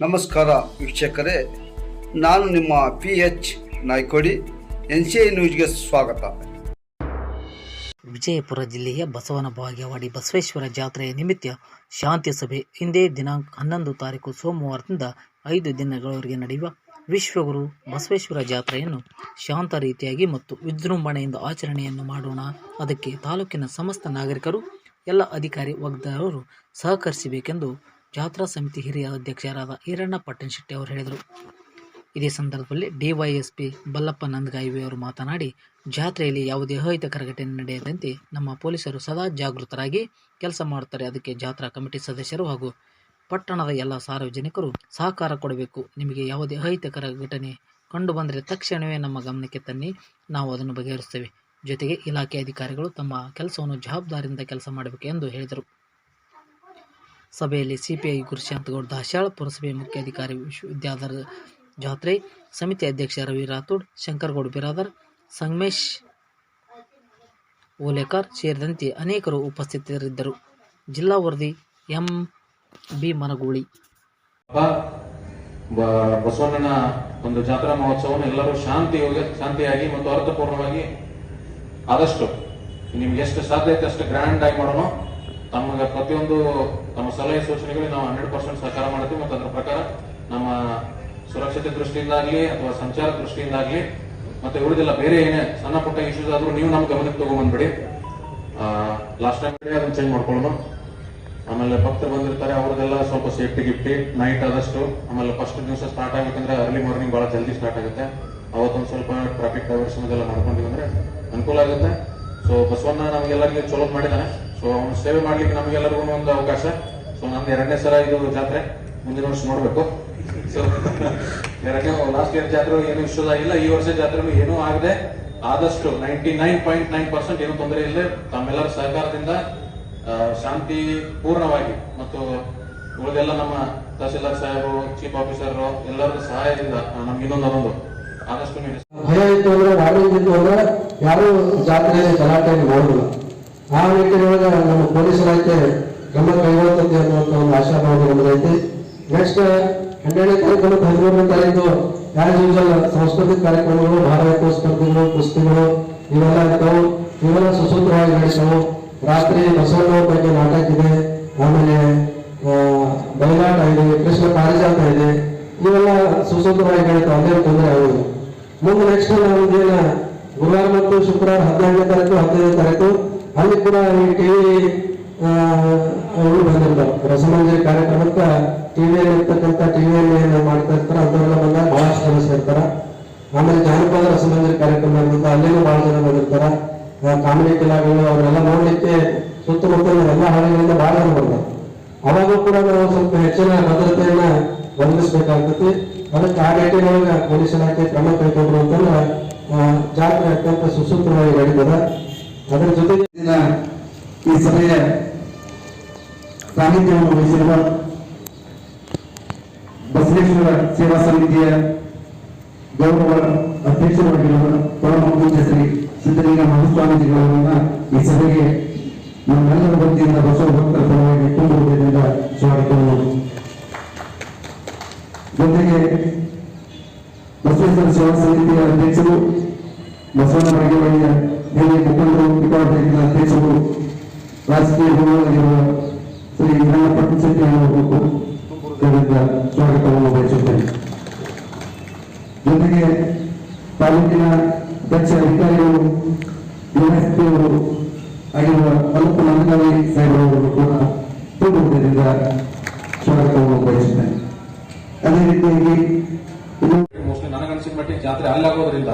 ನಮಸ್ಕಾರ ವೀಕ್ಷಕರೇ, ನಾನು ನಿಮ್ಮ P H Naikodi N C I ನ್ಯೂಸ್ಗೆ ಸ್ವಾಗತ. ವಿಜಯಪುರ ಜಿಲ್ಲೆಯ ಬಸವನ ಭಾಗ್ಯವಾಡಿ ಬಸವೇಶ್ವರ ಜಾತ್ರೆಯ ನಿಮಿತ್ತ ಶಾಂತಿ ಸಭೆ. ಇಂದೇ ದಿನಾಂಕ ಹನ್ನೊಂದು ತಾರೀಕು ಸೋಮವಾರದಿಂದ ಐದು ದಿನಗಳವರೆಗೆ ನಡೆಯುವ ವಿಶ್ವಗುರು ಬಸವೇಶ್ವರ ಜಾತ್ರೆಯನ್ನು ಶಾಂತ ರೀತಿಯಾಗಿ ಮತ್ತು ವಿಜೃಂಭಣೆಯಿಂದ ಆಚರಣೆಯನ್ನು ಮಾಡೋಣ. ಅದಕ್ಕೆ ತಾಲೂಕಿನ ಸಮಸ್ತ ನಾಗರಿಕರು, ಎಲ್ಲ ಅಧಿಕಾರಿ ವರ್ಗದವರು ಸಹಕರಿಸಬೇಕೆಂದು ಜಾತ್ರಾ ಸಮಿತಿ ಹಿರಿಯ ಅಧ್ಯಕ್ಷರಾದ ಈರಣ್ಣ ಪಟ್ಟಣಶೆಟ್ಟಿ ಅವರು ಹೇಳಿದರು. ಇದೇ ಸಂದರ್ಭದಲ್ಲಿ ಡಿವೈಎಸ್ಪಿ ಬಲ್ಲಪ್ಪ ನಂದಗಾಯಿವಿ ಅವರು ಮಾತನಾಡಿ, ಜಾತ್ರೆಯಲ್ಲಿ ಯಾವುದೇ ಅಹಿತಕರ ಘಟನೆ ನಡೆಯದಂತೆ ನಮ್ಮ ಪೊಲೀಸರು ಸದಾ ಜಾಗೃತರಾಗಿ ಕೆಲಸ ಮಾಡುತ್ತಾರೆ. ಅದಕ್ಕೆ ಜಾತ್ರಾ ಕಮಿಟಿ ಸದಸ್ಯರು ಹಾಗೂ ಪಟ್ಟಣದ ಎಲ್ಲ ಸಾರ್ವಜನಿಕರು ಸಹಕಾರ ಕೊಡಬೇಕು. ನಿಮಗೆ ಯಾವುದೇ ಅಹಿತಕರ ಘಟನೆ ಕಂಡು ಬಂದರೆ ತಕ್ಷಣವೇ ನಮ್ಮ ಗಮನಕ್ಕೆ ತನ್ನಿ. ನಾವು ಅದನ್ನು ಬಗೆಹರಿಸ್ತೇವೆ ಜೊತೆಗೆ ಇಲಾಖೆ ಅಧಿಕಾರಿಗಳು ತಮ್ಮ ಕೆಲಸವನ್ನು ಜವಾಬ್ದಾರಿಯಿಂದ ಕೆಲಸ ಮಾಡಬೇಕು ಎಂದು ಹೇಳಿದರು. ಸಭೆಯಲ್ಲಿ ಸಿಪಿಐ ಗುರುಶಾಂತಗೌಡ ದಾಶಾಳ್ ಪುರಸಭೆ ಮುಖ್ಯಾಧಿಕಾರಿ ವಿಶ್ವವಿದ್ಯಾಧರ ಜಾತ್ರೆ ಸಮಿತಿ ಅಧ್ಯಕ್ಷ ರವಿ ರಾಥೋಡ್, ಶಂಕರಗೌಡ ಬಿರಾದರ್, ಸಂಗಮೇಶ್ ಓಲೇಕರ್ ಸೇರಿದಂತೆ ಅನೇಕರು ಉಪಸ್ಥಿತರಿದ್ದರು. ಜಿಲ್ಲಾ ವರದಿ ಎಂ. ಬಿ. ಮನಗೂಳಿ. ಬಸವಣ್ಣನ ಒಂದು ಜಾತ್ರಾ ಮಹೋತ್ಸವವನ್ನು ಎಲ್ಲರೂ ಶಾಂತಿಯೋಗ, ಶಾಂತಿಯಾಗಿ ಮತ್ತು ಅರ್ಥಪೂರ್ಣವಾಗಿ ಆದಷ್ಟು ನಿಮ್ಗೆ ಎಷ್ಟು ಸಾಧ್ಯ ಅಷ್ಟು ಗ್ರ್ಯಾಂಡ್ ಆಗಿ ಮಾಡೋಣ ತಮಗೆ ಪ್ರತಿಯೊಂದು ತಮ್ಮ ಸಲಹೆ ಸೂಚನೆಗಳಿಗೆ ನಾವು ಹಂಡ್ರೆಡ್ ಪರ್ಸೆಂಟ್ ಸಹಕಾರ ಮಾಡ್ತೀವಿ ಮತ್ತು ಅದರ ಪ್ರಕಾರ ನಮ್ಮ ಸುರಕ್ಷತೆ ದೃಷ್ಟಿಯಿಂದಾಗಲಿ ಅಥವಾ ಸಂಚಾರ ದೃಷ್ಟಿಯಿಂದಾಗಲಿ ಮತ್ತೆ ಉಳಿದಿಲ್ಲ ಬೇರೆ ಏನೇ ಸಣ್ಣ ಪುಟ್ಟ ಇಶ್ಯೂಸ್ ಆದ್ರೂ ನೀವು ನಮ್ಮ ಗಮನಕ್ಕೆ ತಗೊಂಡ್ಬಂದ್ಬಿಡಿ ಲಾಸ್ಟ್ ಟೈಮ್ ಅದನ್ನ ಚೇಂಜ್ ಮಾಡ್ಕೊಳ್ಳೋಣ. ಆಮೇಲೆ ಭಕ್ತರು ಬಂದಿರ್ತಾರೆ ಅವ್ರದೆಲ್ಲ ಸ್ವಲ್ಪ ಸೇಫ್ಟಿ ಗಿಫ್ಟಿ ನೈಟ್ ಆದಷ್ಟು. ಆಮೇಲೆ ಫಸ್ಟ್ ದಿವಸ ಸ್ಟಾರ್ಟ್ ಆಗಬೇಕಂದ್ರೆ ಅರ್ಲಿ ಮಾರ್ನಿಂಗ್ ಬಹಳ ಜಲ್ದಿ ಸ್ಟಾರ್ಟ್ ಆಗುತ್ತೆ. ಅವತ್ತೊಂದು ಸ್ವಲ್ಪ ಟ್ರಾಫಿಕ್ ಡೈವರ್ಷನ್ ಅದೆಲ್ಲ ಮಾಡ್ಕೊಂಡಿವಿ ಅಂದ್ರೆ ಅನುಕೂಲ ಆಗುತ್ತೆ. ಸೊ ಬಸವಣ್ಣ ನಮ್ಗೆಲ್ಲರಿಗೂ ಚಲೋ ಮಾಡಿದಾನೆ. ಸೊ ಅವನ ಸೇವೆ ಮಾಡ್ಲಿಕ್ಕೆ ನಮಗೆಲ್ಲರಿಗೂ ಒಂದು ಅವಕಾಶ. ಸೊ ನಮ್ದು ಎರಡನೇ ಸಲ ಇದು ಜಾತ್ರೆ. ಮುಂದಿನ ವರ್ಷ ನೋಡ್ಬೇಕು. ಸೊ ಎರಡನೇ ಲಾಸ್ಟ್ ಇಯರ್ ಜಾತ್ರೆ ಏನು ಇಲ್ಲ. ಈ ವರ್ಷ ಜಾತ್ರೆ ಏನೂ ಆಗದೆ ಆದಷ್ಟು ninety nine point nine percent ಏನು ತೊಂದರೆ ಇಲ್ಲದೆ ತಮ್ಮೆಲ್ಲರ ಸಹಕಾರದಿಂದ ಶಾಂತಿ ಪೂರ್ಣವಾಗಿ ಮತ್ತು ಉಳಿದೆಲ್ಲ ನಮ್ಮ ತಹಸೀಲ್ದಾರ್ ಸಾಹೇಬರು ಚೀಫ್ ಆಫೀಸರ್ ಎಲ್ಲರ ಸಹಾಯದಿಂದ ನಮ್ಗೆ ಇನ್ನೊಂದು ಆದಷ್ಟು ನೀವು ಯಾರು ಜಾತ್ರೆಯಲ್ಲಿ ಗಲಾಟೆಯನ್ನು ಮಾಡೋದಿಲ್ಲ ಆ ನಿಟ್ಟಿನೊಳಗೆ ನಮ್ಮ ಪೊಲೀಸರೈತೆ ಗಮನ ಕೈಗೊಳ್ಳುತ್ತದೆ ಅನ್ನುವಂಥ ಒಂದು ಆಶಾಭಾವ ನಮ್ಮದೈತಿ ನೆಕ್ಸ್ಟ್ ಹನ್ನೆರಡನೇ ತಾರೀಕು ಹದಿಮೂರನೇ ತಾರೀಕು ಆಸ್ ಯೂಶಲ್ ಸಾಂಸ್ಕೃತಿಕ ಕಾರ್ಯಕ್ರಮಗಳು ಭಾರತ ಸ್ಪರ್ಧೆಗಳು, ಕುಸ್ತಿಗಳು, ಇವೆಲ್ಲ ಇರ್ತಾವು. ಇವೆಲ್ಲ ಸುಸೂತ್ರವಾಗಿ ನಡೆಸವು ರಾತ್ರಿ ಬಸವಣ್ಣವ್ರ ಬಗ್ಗೆ ನಾಟಕ ಇದೆ ಆಮೇಲೆ ಬಯಲಾಟ ಇದೆ, ಕೃಷ್ಣ ಪಾರಿಜಾತ ಇದೆ. ಇವೆಲ್ಲ ಸುಸೂತ್ರವಾಗಿ ನಡೀತಾವೆ, ಅದೇನು ತೊಂದರೆ ಆಗೋದು ಮುಂದೆ ನೆಕ್ಸ್ಟ್ ನಮ್ದೇನ ಗುರುವಾರ ಶುಕ್ರವಾರ ಹದಿನೈದನೇ ತಾರೀಕು ಹದಿನೈದನೇ ತಾರೀಕು, ಅಲ್ಲಿ ಕೂಡ ಈ ಟಿವಿ ಅವರು ಬಂದಿರ್ತಾರೆ ರಸಮಂಜರಿ ಕಾರ್ಯಕ್ರಮಕ್ಕೆ ಟಿವಿಯಲ್ಲಿ ಇರ್ತಕ್ಕಂಥ ಟಿವಿಯಲ್ಲಿ ಏನು ಮಾಡ್ತಾ ಇರ್ತಾರೆ ಅಂತವರೆಲ್ಲ ಬಂದಾಗ ಬಹಳಷ್ಟು ಜನ ಸೇರ್ತಾರ. ಆಮೇಲೆ ಜಾನಪದ ರಸಮಂಜರಿ ಕಾರ್ಯಕ್ರಮ ಇರ್ತದೆ ಅಲ್ಲಿನೂ ಬಹಳ ಜನ ಬಂದಿರ್ತಾರ. ಕಾಮಿಡಿ ಕಲಾಗಳು ಅವರೆಲ್ಲ ನೋಡಲಿಕ್ಕೆ ಸುತ್ತಮುತ್ತಲಿನ ಎಲ್ಲ ಹಳ್ಳಿಗಳಿಂದ ಬಹಳ ಜನ ಬರ್ತಾರೆ ಅವಾಗೂ ಕೂಡ ನಾವು ಸ್ವಲ್ಪ ಹೆಚ್ಚಿನ ಭದ್ರತೆಯನ್ನ ಒದಗಿಸ್ಬೇಕಾಗ್ತತಿ. ಅದಕ್ಕೆ ಆ ರೇಟಿನೊಳಗೆ ಪೊಲೀಸ್ ಇಲಾಖೆ ಕ್ರಮ ಕೈಗೊಂಡ್ರು ಅಂತಂದ್ರೆ ಜಾತ್ರೆ ಅತ್ಯಂತ ಸುಸೂತ್ರವಾಗಿ ನಡೆದಿದೆ. ಅದರ ಜೊತೆಗೆ ಈ ಸಭೆಯ ಸಾನ್ನಿಧ್ಯವನ್ನು ವಹಿಸಿರುವ ಬಸವೇಶ್ವರ ಸೇವಾ ಸಮಿತಿಯ ಗೌರವ ಅಧ್ಯಕ್ಷರಾಗಿರುವ ಪರಮ ಪೂಜ್ಯ ಶ್ರೀ ಸಿದ್ದಲಿಂಗ ಮಹಾಸ್ವಾಮೀಜಿಗಳವರನ್ನ ಈ ಸಭೆಗೆ ನಮ್ಮೆಲ್ಲರ ವತಿಯಿಂದ ಬಸವ ಭಕ್ತರ ಪರವಾಗಿ ತುಂಬ ಹೃದಯದಿಂದ ಸ್ವಾಗತವನ್ನು. ಜೊತೆಗೆ ಬಸವೇಶ್ವರ ಸೇವಾ ಸಮಿತಿಯ ಅಧ್ಯಕ್ಷರು ಬಸವನ ಭಾಗ್ಯವಾಡಿಯ ಹಿರಿಯ ಮುಖಂಡರು ಪಿತಾವತಿಯ ಅಧ್ಯಕ್ಷರು ರಾಜಕೀಯ ಗುರುಗಳಾಗಿರುವ ಶ್ರೀ ಹಿರಣ್ಣ ಪಟ್ಟಶೆಟ್ಟಿ ಅವರನ್ನು ಇದರಿಂದ ಸ್ವಾಗತವನ್ನು ಬಯಸುತ್ತೇನೆ ಜೊತೆಗೆ ತಾಲೂಕಿನ ದಕ್ಷ ಅಧಿಕಾರಿಗಳು ಯುಎಸ್ಪಿ ಅವರು ಆಗಿರುವ ಅಲ್ಪ ನಂದಗಾವಿ ಸಾಹೇಬರವರನ್ನು ಕೂಡ ತುಂಬ ಹೃದಯದಿಂದ ಸ್ವಾಗತವನ್ನು ಬಯಸುತ್ತೇನೆ ಅದೇ ರೀತಿಯಾಗಿ ನನಗನ್ಸಿದ ಮಟ್ಟಿಗೆ ಜಾತ್ರೆ ಅಲ್ಲಾಗೋದ್ರಿಂದ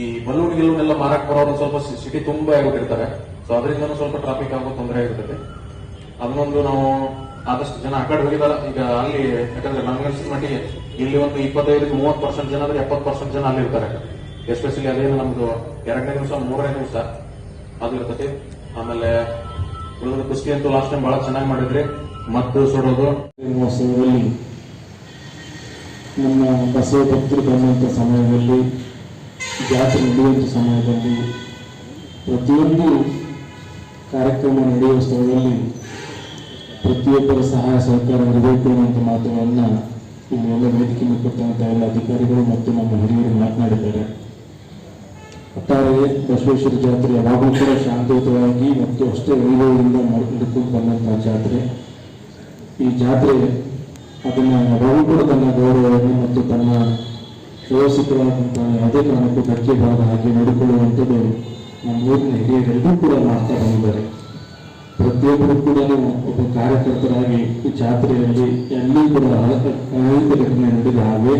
ಈ ಬಲೂನ್ ಗಿಲೂನ್ ಎಲ್ಲ ಮಾರಕ್ ಬರೋರು ಸ್ವಲ್ಪ ಸಿಟಿ ತುಂಬಾ ಆಗ್ಬಿಟ್ಟಿರ್ತಾರೆ ಸೊ ಅದರಿಂದನೂ ಸ್ವಲ್ಪ ಟ್ರಾಫಿಕ್ ಆಗೋ ತೊಂದರೆ ಆಗಿರ್ತದೆ ಅದನ್ನೊಂದು ನಾವು ಆದಷ್ಟು ಜನ ಆ ಕಡೆ ಹೋಗಿದಾರ. ಈಗ ಅಲ್ಲಿ ಯಾಕಂದ್ರೆ ನನ್ಗನ್ಸಿದ ಮಟ್ಟಿಗೆ ಇಲ್ಲಿ ಒಂದು ಇಪ್ಪತ್ತೈದರಿಂದ ಮೂವತ್ತು ಪರ್ಸೆಂಟ್ ಜನ ಅಂದ್ರೆ ಎಪ್ಪತ್ತು ಪರ್ಸೆಂಟ್ ಜನ ಅಲ್ಲಿ ಇರ್ತಾರೆ. ಎಸ್ಪೆಷಲಿ ಅದೇನು ನಮ್ದು ಎರಡನೇ ದಿವಸ, ಮೂರನೇ ದಿವಸ ಅದು ಇರ್ತತಿ ಆಮೇಲೆ ಕುಸ್ತಿ ಅಂತೂ ಲಾಸ್ಟ್ ಟೈಮ್ ಬಹಳ ಚೆನ್ನಾಗಿ ಮಾಡಿದ್ರಿ ಮದ್ದು ಸುಡೋದು. ನಮ್ಮ ಬಸವ ಭಕ್ತರು ಬಂದಂಥ ಸಮಯದಲ್ಲಿ, ಜಾತ್ರೆ ನಡೆಯುವಂಥ ಸಮಯದಲ್ಲಿ ಪ್ರತಿಯೊಂದು ಕಾರ್ಯಕ್ರಮ ನಡೆಯುವ ಸ್ಥಳದಲ್ಲಿ ಪ್ರತಿಯೊಬ್ಬರ ಸಹಾಯ ಸಹಕಾರ ಇರಬೇಕು ಅನ್ನುವಂಥ ಮಾತುಗಳನ್ನು ಇಲ್ಲಿ ಎಲ್ಲ ವೇದಿಕೆ ಕೊಟ್ಟಂತ ಎಲ್ಲ ಅಧಿಕಾರಿಗಳು ಮತ್ತು ನಮ್ಮ ಹಿರಿಯರು ಮಾತನಾಡಿದ್ದಾರೆ. ಒಟ್ಟಾರೆ ಬಸವೇಶ್ವರ ಜಾತ್ರೆ ಯಾವಾಗಲೂ ಕೂಡ ಶಾಂತಿಯುತವಾಗಿ ಮತ್ತು ಅಷ್ಟೇ ವೈಭವದಿಂದ ಮಾಡಿಕೊಂಡು ಬಂದಂತಹ ಜಾತ್ರೆ. ಈ ಜಾತ್ರೆ ಅದನ್ನು ರವಿ ಕೂಡ ತನ್ನ ಗೌರವವನ್ನು ಮತ್ತು ತನ್ನ ವ್ಯವಸ್ಥಿತವಾದಂತಹ ಯಾವುದೇ ಕಾರಣಕ್ಕೂ ಧಕ್ಕೆ ಬಾರದ ಹಾಗೆ ನೋಡಿಕೊಳ್ಳುವಂಥದ್ದು ನಮ್ಮ ಊರಿನ ಹಿರಿಯರೆಲ್ಲರೂ ಕೂಡ ಮಾಡ್ತಾ ಬಂದಿದ್ದಾರೆ. ಪ್ರತಿಯೊಬ್ಬರು ಕೂಡ ಒಬ್ಬ ಕಾರ್ಯಕರ್ತರಾಗಿ ಈ ಜಾತ್ರೆಯಲ್ಲಿ ಎಲ್ಲಿ ಕೂಡ ಘಟನೆ ನಡೆದ ಹಾಗೆ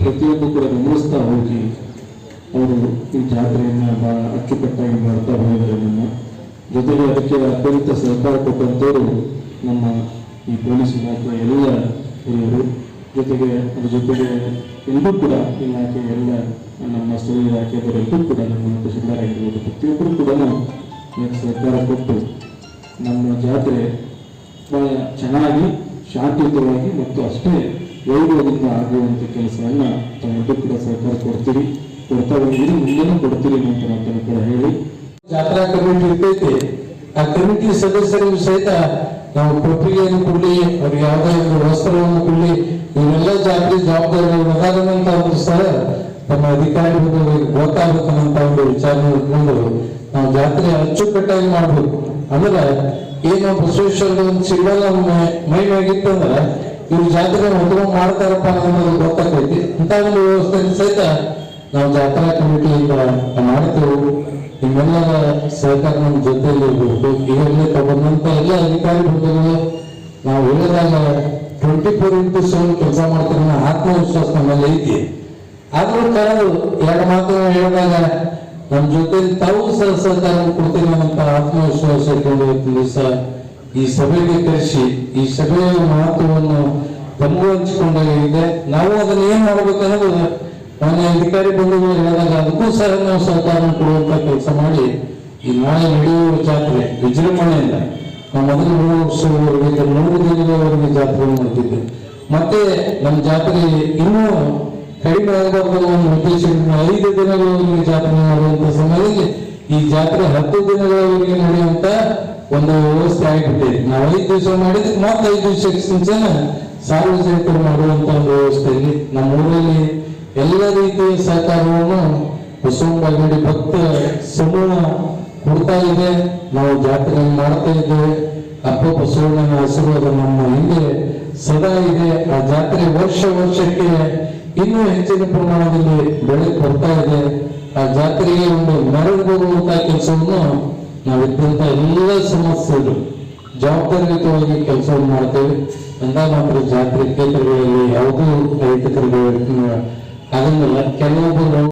ಪ್ರತಿಯೊಬ್ಬರು ಕೂಡ ಗಮನಿಸ್ತಾ ಹೋಗಿ ಅವರು ಈ ಜಾತ್ರೆಯನ್ನು ಬಹಳ ಅಚ್ಚುಕಟ್ಟಾಗಿ ಮಾಡ್ತಾ ಬಂದಿದ್ದಾರೆ. ನಮ್ಮ ಜೊತೆಗೆ ಅದಕ್ಕೆ ಅತ್ಯಂತ ಸಹಕಾರ ಕೊಟ್ಟಂಥವರು ನಮ್ಮ ಈ ಪೊಲೀಸ್ ಇಲಾಖೆಯ ಎಲ್ಲ, ಹಿರಿಯರು ಜೊತೆಗೆ ಅದ್ರ ಜೊತೆಗೆ ಎಲ್ಲರೂ ಕೂಡ ಇಲಾಖೆ ಎಲ್ಲ ನಮ್ಮ ಸ್ಥಳೀಯ ಇಲಾಖೆಯವರೆಲ್ಲರೂ ಕೂಡ ನಮ್ಮ ತಹಶೀಲ್ದಾರ್ ಪ್ರತಿಯೊಬ್ಬರು ಕೂಡ ಸರ್ಕಾರ ಕೊಟ್ಟು ನಮ್ಮ ಜಾತ್ರೆ ಬಹಳ ಚೆನ್ನಾಗಿ, ಶಾಂತಿಯುತವಾಗಿ ಮತ್ತು ಅಷ್ಟೇ ವೈಭವದಿಂದ ಆಗುವಂಥ ಕೆಲಸವನ್ನು ತಾವೆಲ್ಲರೂ ಕೂಡ ಸರ್ಕಾರ ಕೊಡ್ತೀರಿ. ಕೊಡ್ತಾ ಬಂದಿರಿ ಮುಂದೆನೂ ಕೊಡ್ತೀರಿ ಅಂತ ನಾನು ಕೂಡ ಹೇಳಿ. ಜಾತ್ರಾ ಕಮಿಟಿ ಇರ್ತೈತಿ. ಆ ಕಮಿಟಿ ಸದಸ್ಯರಿಗೂ ಸಹಿತ ನಾವು ಕೊಟ್ಟಿಗೆಯನ್ನು ಕೊಡಲಿ ಅವ್ರಿಗೆ ಯಾವುದೇ ಒಂದು ವಸ್ತ್ರವನ್ನು ಕೊಡ್ಲಿ ಇವರೆಲ್ಲ ಜಾತ್ರೆ ಜವಾಬ್ದಾರಿ ಅದಾದಂತ ಒಂದು ಸ್ಥಳ, ತಮ್ಮ ಅಧಿಕಾರಿಗಳು ಗೊತ್ತಾಗಬೇಕನ್ನಂತ ಒಂದು ವಿಚಾರ ಇಟ್ಕೊಂಡು ನಾವು ಜಾತ್ರೆ ಅಚ್ಚುಕಟ್ಟಾಗಿ ಮಾಡಬೇಕು ಅಂದ್ರೆ ಏನು ಬಸವೇಶ್ವರದ ಒಂದು ಸಿಂಬಲ್ ಮೈ ಮ್ಯಾಗಿತ್ತಂದ್ರ ಇವ್ರು ಜಾತ್ರೆ ಮೊದಲು ಮಾಡ್ತಾರಪ್ಪ ಅನ್ನೋದು ಗೊತ್ತಾಗ್ತೈತಿ. ಇಂಥ ಒಂದು ವ್ಯವಸ್ಥೆ ಸಹಿತ ನಾವು ಜಾತ್ರಾ ಕಮಿಟಿಯಿಂದ ಮಾಡ್ತೇವೆ. ನಿಮ್ಮೆಲ್ಲರ ಸರ್ಕಾರ ನಮ್ಮ ಜೊತೆಯಲ್ಲಿ ಇರಬೇಕು ಈಗಲೇ ತಗೊಂಡಂತ ಎಲ್ಲ ಅಧಿಕಾರಿ ವರ್ಗಗಳು ನಾವು ಹೇಳಿದಾಗ ಟ್ವೆಂಟಿ ಫೋರ್ ಇಂಟು ಸೆವೆನ್ ಕೆಲಸ ಅನ್ನೋ ಆತ್ಮವಿಶ್ವಾಸ ನಮ್ಮಲ್ಲಿ ಐತಿ. ಆದ್ರೂ ಕರೆದು ಎರಡು ಮಾತು ಹೇಳಿದಾಗ ನಮ್ಮ ಜೊತೆ ತಾವು ಸಹ ಸಹಕಾರ ಕೊಡ್ತೀನಿ ಅನ್ನೋ ಆತ್ಮವಿಶ್ವಾಸ ಇಟ್ಕೊಂಡು ದಿವಸ ಈ ಸಭೆಗೆ ಕರೆಸಿ, ಈ ಸಭೆಯ ಮಹತ್ವವನ್ನು ತಮಗೂ ಹಂಚಿಕೊಂಡಾಗಿದೆ ನಾವು ಅದನ್ನ ಏನ್ ಮಾಡ್ಬೇಕನ್ನೋದು ಮಾನ್ಯ ಅಧಿಕಾರಿ ಹೇಳಿದಾಗ ಅದಕ್ಕೂ ಸಹ ನಾವು ಸಹಕಾರ ಕೊಡುವಂತ ಕೆಲಸ ಮಾಡಿ ಈ ನಾಳೆ ನಡೆಯುವ ಜಾತ್ರೆ, ವಿಜೃಂಭಣೆಯಿಂದ ನಾವು ಮೊದಲು ಮೂರು ವರ್ಷಗಳವರೆಗೆ ಮೂರು ದಿನಗಳವರೆಗೆ ಜಾತ್ರೆ ಮಾಡ್ತಿದ್ದೆ ಮತ್ತೆ ನಮ್ಮ ಜಾತ್ರೆ ಇನ್ನೂ ಕಡಿಮೆ ಆಗಬಾರ್ದು ಒಂದು ಉದ್ದೇಶದಿಂದ ಐದು ದಿನಗಳವರೆಗೆ ಜಾತ್ರೆ ಮಾಡುವಂತ ಸಮಯದಲ್ಲಿ ಈ ಜಾತ್ರೆ ಹತ್ತು ದಿನಗಳವರೆಗೆ ನಡೆಯುವಂತ ಒಂದು ವ್ಯವಸ್ಥೆ ಆಗಿಬಿಟ್ಟಿದೆ. ನಾವು ಐದು ದಿವಸ ಮಾಡಿದ್ರೆ ಮತ್ತೆ ಐದು ಸಾರ್ವಜನಿಕರು ಮಾಡುವಂತ ಒಂದು ವ್ಯವಸ್ಥೆಯಲ್ಲಿ ನಮ್ಮ ಊರಲ್ಲಿ ಎಲ್ಲ ರೀತಿಯ ಸಹಕಾರವನ್ನು ಬಸವನಗುಡಿ ಭಕ್ತ ಸಮೂಹ ಕೊಡ್ತಾ ಇದೆ. ನಾವು ಜಾತ್ರೆ ಮಾಡ್ತಾ ಇದ್ದೇವೆ. ಅಪ್ಪ ಬಸವಣ್ಣನ ಆಶೀರ್ವಾದ ನಮ್ಮ ಹಿಂದೆ ಸದಾ ಇದೆ. ಆ ಜಾತ್ರೆ ವರ್ಷ ವರ್ಷಕ್ಕೆ ಇನ್ನೂ ಹೆಚ್ಚಿನ ಪ್ರಮಾಣದಲ್ಲಿ ಬೆಳೆ ಕೊಡ್ತಾ ಇದೆ. ಆ ಜಾತ್ರೆಗೆ ಒಂದು ಮರಳು ಬರುವಂತಹ ಕೆಲಸವನ್ನು ನಾವಿದ್ದಂತ ಎಲ್ಲ ಸಮಸ್ಯೆಗಳು ಜವಾಬ್ದಾರಿಯುತವಾಗಿ ಕೆಲಸವನ್ನು ಮಾಡ್ತೇವೆ. ಅಂದಾಗ ಮಾತ್ರ ಜಾತ್ರೆ ಕ್ಷೇತ್ರಗಳಲ್ಲಿ ಯಾವುದೂ ರೈತರಿಗೆ ಆಗಂಗಿಲ್ಲ ಕೆಲವೊಬ್ಬರು